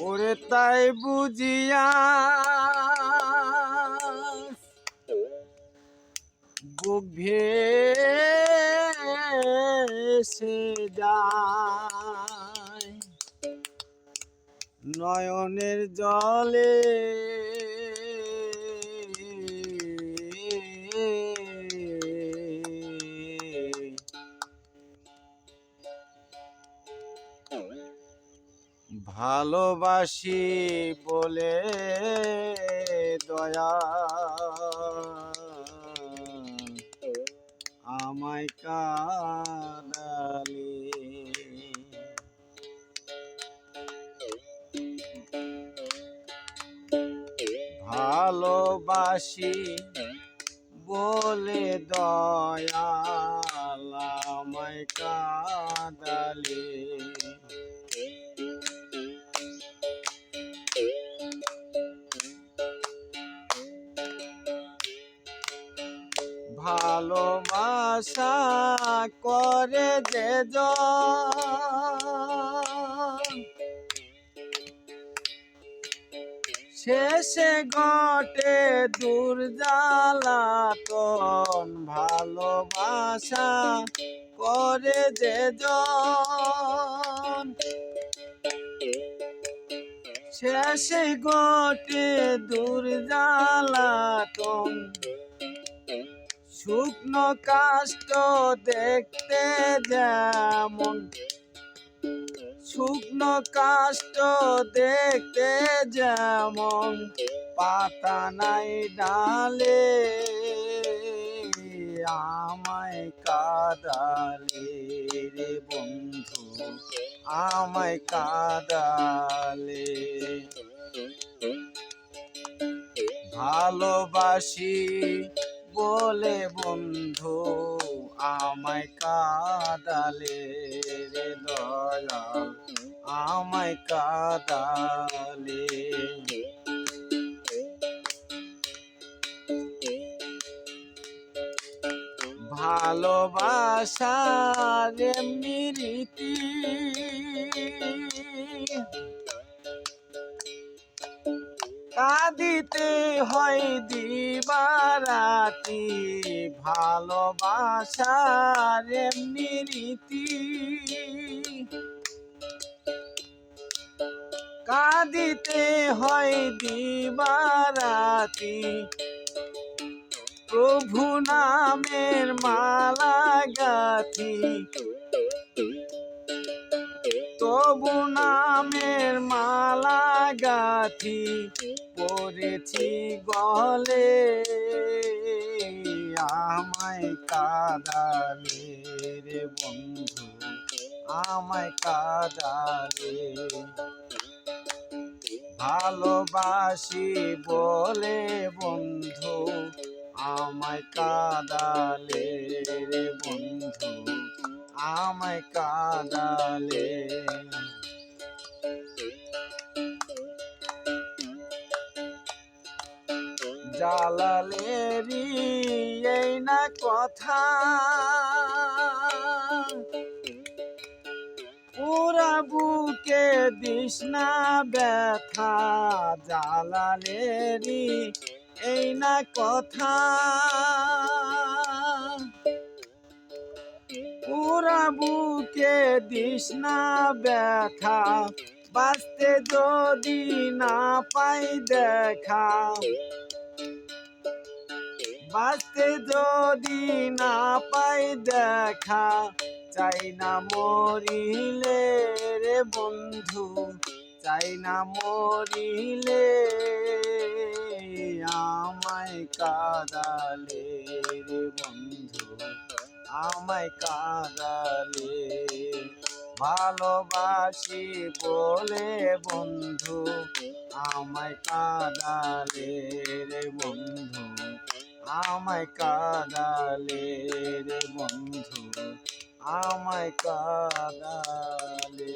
ওরে তাই বুঝিয়া বুক ভেসে যায়। নয়নের জলে ভালোবাসি বলে দয়া। আমায় কাদালে। ভালোবাসি বলে দয়াল আমায় কাদালে। ভালোবাসা করে যে শেষে ঘটে দুর্জালাতন ভালোবাসা করে যে শেষে ঘটে দুর্জালাতন শুকনো কাষ্ট দেখতে যেমন। শুকনো কাষ্ট দেখতে যেমন, পাতা নাই ডালে, আমায় কাদালে রে বন্ধু, আমায় কাদালে। ভালোবাসি বলে বন্ধু আমায় কাদালে রে দয়া আমায় কাদালে ভালোবাসার এমনি রীতি কাঁদিতে হয় দিবারাতি, ভালোবাসার এমনি রীতি। কাঁদিতে হয় দিবারাতি, প্রভু নামের মালা গাথি তবু নামের মালা গাথি পড়েছি গলে, আমায় কাদালে রে বন্ধু, আমায় কাদালে। ভালোবাসি বলে বন্ধু, আমায় কাদালে রে বন্ধু, আমায় কাদালে। জালালেরি এই না কথা। পুরা বুকে দিস না ব্যথা জালালেরি এই না কথা। পুরা বুকে দিস না ব্যথা, বাঁচতে যদি না পাই দেখা। বাঁচতে যদি না পাই দেখা, চাই না মরিলে রে বন্ধু, চাই না মরিলে আমায় কাদালে রে বন্ধু, আমায় কাদালে। ভালোবাসি বলে বন্ধু, আমায় কাদালে রে বন্ধু। আমায় কাদালে রে বন্ধু আমায় কাদালে।